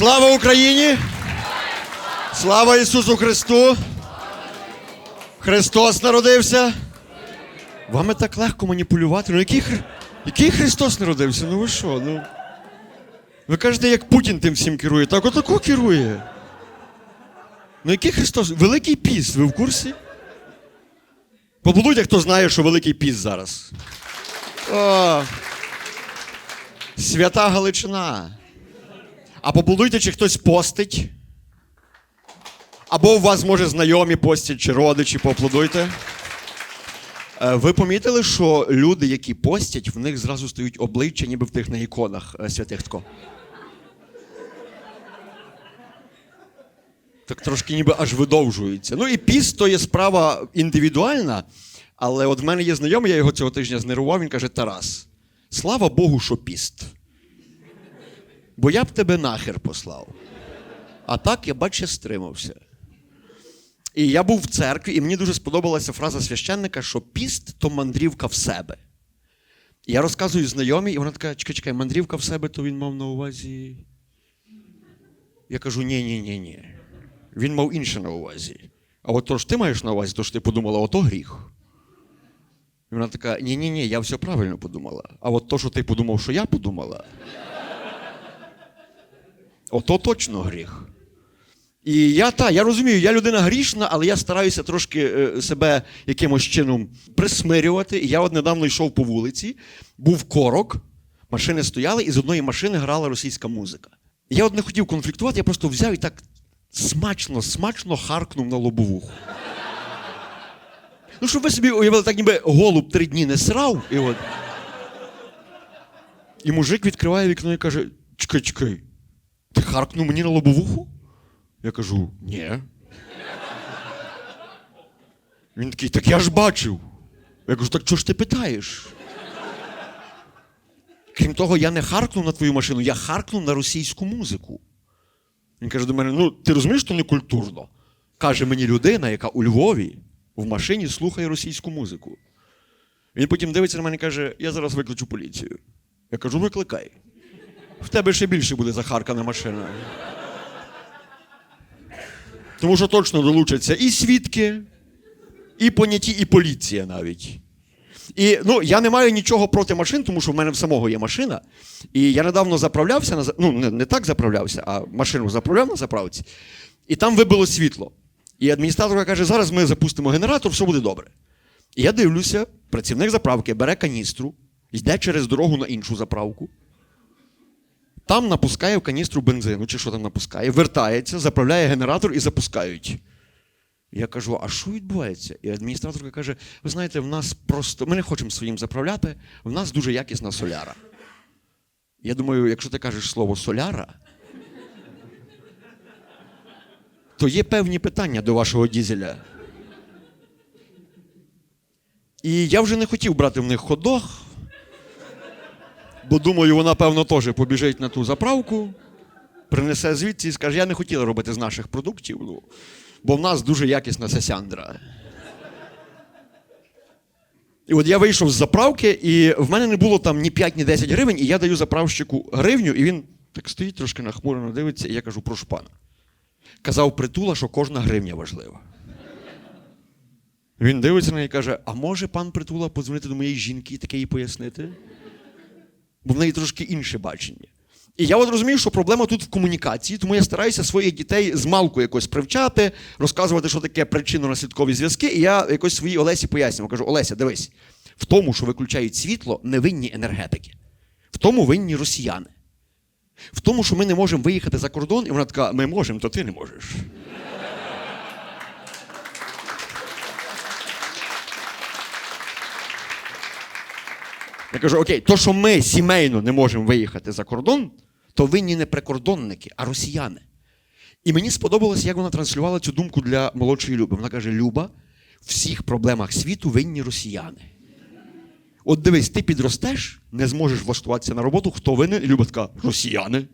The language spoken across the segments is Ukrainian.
Слава Україні! Слава Ісусу Христу! Христос народився! Вами так легко маніпулювати. Ну який, Хри- який Христос народився? Ну ви що? Ну... Ви кажете, як Путін тим всім керує. Так отако керує. Ну який Христос? Великий піст, ви в курсі? Поблудьте, хто знає, що Великий піст зараз. О, свята Галичина. А поблудуйте, чи хтось постить. Або у вас, може, знайомі постять, чи родичі, поаплодуйте. Е, Ви помітили, що люди, які постять, в них зразу стають обличчя, ніби в тих на іконах е, святих тако. Так трошки ніби аж видовжується. Ну і піст то є справа індивідуальна, але от в мене є знайомий, я його цього тижня знервував, він каже: Тарас, слава Богу, що піст. Бо я б тебе нахер послав. А так я бачу, стримався. І я був в церкві, і мені дуже сподобалася фраза священника, що піст то мандрівка в себе. І я розказую знайомій, і вона така: чекай, чекай, мандрівка в себе, то він мав на увазі. Я кажу: ні, ні, ні, ні. Він мав інше на увазі. А от то ж ти маєш на увазі, то ж ти подумала, ото гріх. І вона така: ні, ні, ні, я все правильно подумала. А от то, що ти подумав, що я подумала. Ото точно гріх. І я та, я розумію, я людина грішна, але я стараюся трошки е, себе якимось чином присмирювати. І я от недавно йшов по вулиці, був корок, машини стояли, і з одної машини грала російська музика. Я от не хотів конфліктувати, я просто взяв і так смачно, смачно харкнув на лобовуху. Ну, щоб ви собі уявили, так ніби голуб три дні не срав, і от. І мужик відкриває вікно і каже: чекай, чекай, ти харкнув мені на лобовуху? Я кажу, ні. Він такий, так я ж бачив. Я кажу, так чого ж ти питаєш? Крім того, я не харкнув на твою машину, я харкнув на російську музику. Він каже до мене: ну, ти розумієш, що не культурно? Каже мені людина, яка у Львові в машині слухає російську музику. Він потім дивиться на мене і каже: я зараз викличу поліцію. Я кажу, викликай. В тебе ще більше буде захаркана машина. Тому що точно долучаться і свідки, і поняті, і поліція навіть. І ну, я не маю нічого проти машин, тому що в мене в самого є машина. І я недавно заправлявся на ну, не, не так заправлявся, а машину заправляв на заправці, і там вибило світло. І адміністраторка каже: зараз ми запустимо генератор, все буде добре. І я дивлюся, працівник заправки бере каністру, йде через дорогу на іншу заправку. Там напускає в каністру бензину, чи що там напускає, вертається, заправляє генератор і запускають. Я кажу, а що відбувається? І адміністраторка каже: ви знаєте, в нас просто ми не хочемо своїм заправляти, в нас дуже якісна соляра. Я думаю, якщо ти кажеш слово соляра, то є певні питання до вашого дізеля. І я вже не хотів брати в них ходох, бо думаю, вона, певно, теж побіжить на ту заправку, принесе звідси і скаже, я не хотіла робити з наших продуктів, ну, бо в нас дуже якісна сесяндра. І от я вийшов з заправки, і в мене не було там ні 5, ні 10 гривень, і я даю заправщику гривню, і він так стоїть трошки нахмурено дивиться, і я кажу, прошу пана. Казав притула, що кожна гривня важлива. Він дивиться на неї і каже: а може пан притула подзвонити до моєї жінки і таке їй пояснити? Бо в неї трошки інше бачення. І я от розумію, що проблема тут в комунікації, тому я стараюся своїх дітей з малку якось привчати, розказувати, що таке причинно-наслідкові зв'язки. І я якось своїй Олесі пояснював. Кажу: Олеся, дивись, в тому, що виключають світло, не винні енергетики. В тому винні росіяни. В тому, що ми не можемо виїхати за кордон, і вона така: ми можемо, то ти не можеш. Я кажу: окей, то, що ми сімейно не можемо виїхати за кордон, то винні не прикордонники, а росіяни. І мені сподобалось, як вона транслювала цю думку для молодшої Люби. Вона каже: Люба, в всіх проблемах світу винні росіяни. От дивись, ти підростеш, не зможеш влаштуватися на роботу, хто винен? І Люба така, росіяни.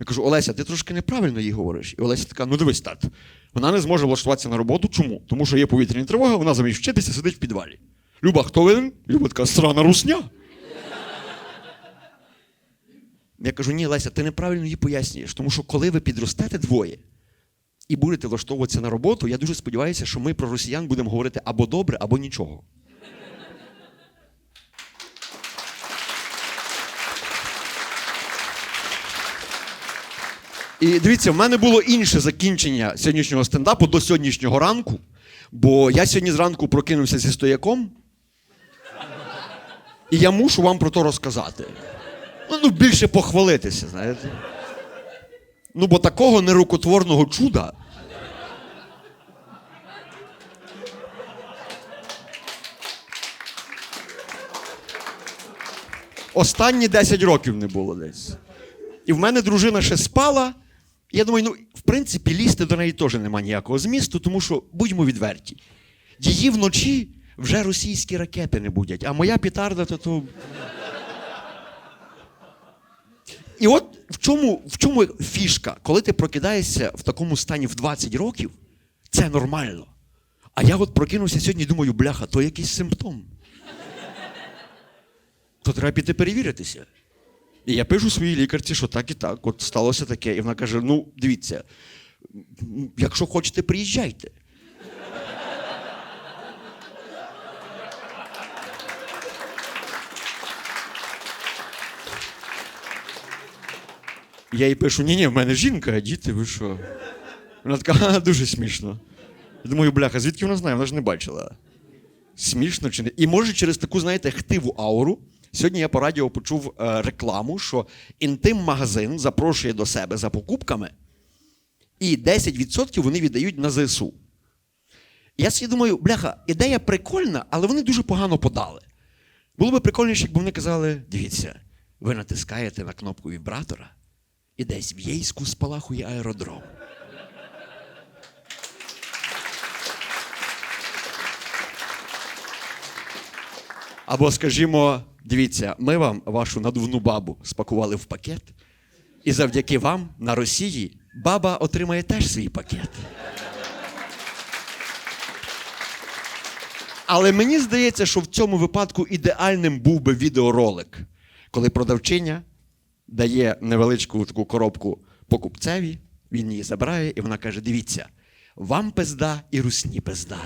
Я кажу, Олеся, ти трошки неправильно їй говориш. І Олеся така, ну дивись, тат, вона не зможе влаштуватися на роботу. Чому? Тому що є повітряні тривоги, вона замість вчитися сидить в підвалі. Люба, хто винен? Люба така срана русня. Я кажу, ні, Леся, ти неправильно її пояснюєш, тому що коли ви підростете двоє і будете влаштовуватися на роботу, я дуже сподіваюся, що ми про росіян будемо говорити або добре, або нічого. І дивіться, в мене було інше закінчення сьогоднішнього стендапу до сьогоднішнього ранку, бо я сьогодні зранку прокинувся зі стояком, і я мушу вам про то розказати. Ну, ну більше похвалитися, знаєте. Ну, бо такого нерукотворного чуда. Останні 10 років не було десь. І в мене дружина ще спала. Я думаю, ну, в принципі, лізти до неї теж нема ніякого змісту, тому що будьмо відверті. Її вночі вже російські ракети не будять, а моя петарда то. то... І от в чому, в чому фішка, коли ти прокидаєшся в такому стані в 20 років, це нормально. А я от прокинувся сьогодні і думаю, бляха, то якийсь симптом. То треба піти перевіритися. І я пишу своїй лікарці, що так і так, от сталося таке. І вона каже: ну, дивіться, якщо хочете, приїжджайте. Я їй пишу: ні-ні, в мене жінка, діти, ви що? Вона така, «Ха, дуже смішно. Я думаю, бляха, звідки вона знає? Вона ж не бачила. Смішно чи не? І може через таку, знаєте, хтиву ауру. Сьогодні я по радіо почув е, рекламу, що інтим-магазин запрошує до себе за покупками, і 10% вони віддають на ЗСУ. Я собі думаю, бляха, ідея прикольна, але вони дуже погано подали. Було би прикольніше, якби вони казали: дивіться, ви натискаєте на кнопку вібратора, і десь в Єйську спалахує аеродром. Або, скажімо, дивіться, ми вам вашу надувну бабу спакували в пакет, і завдяки вам на Росії баба отримає теж свій пакет. Але мені здається, що в цьому випадку ідеальним був би відеоролик, коли продавчиня дає невеличку таку коробку покупцеві, він її забирає, і вона каже: дивіться, вам пизда і русні пизда.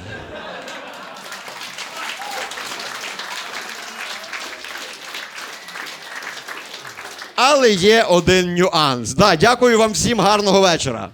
Але є один нюанс. Да, дякую вам всім, гарного вечора.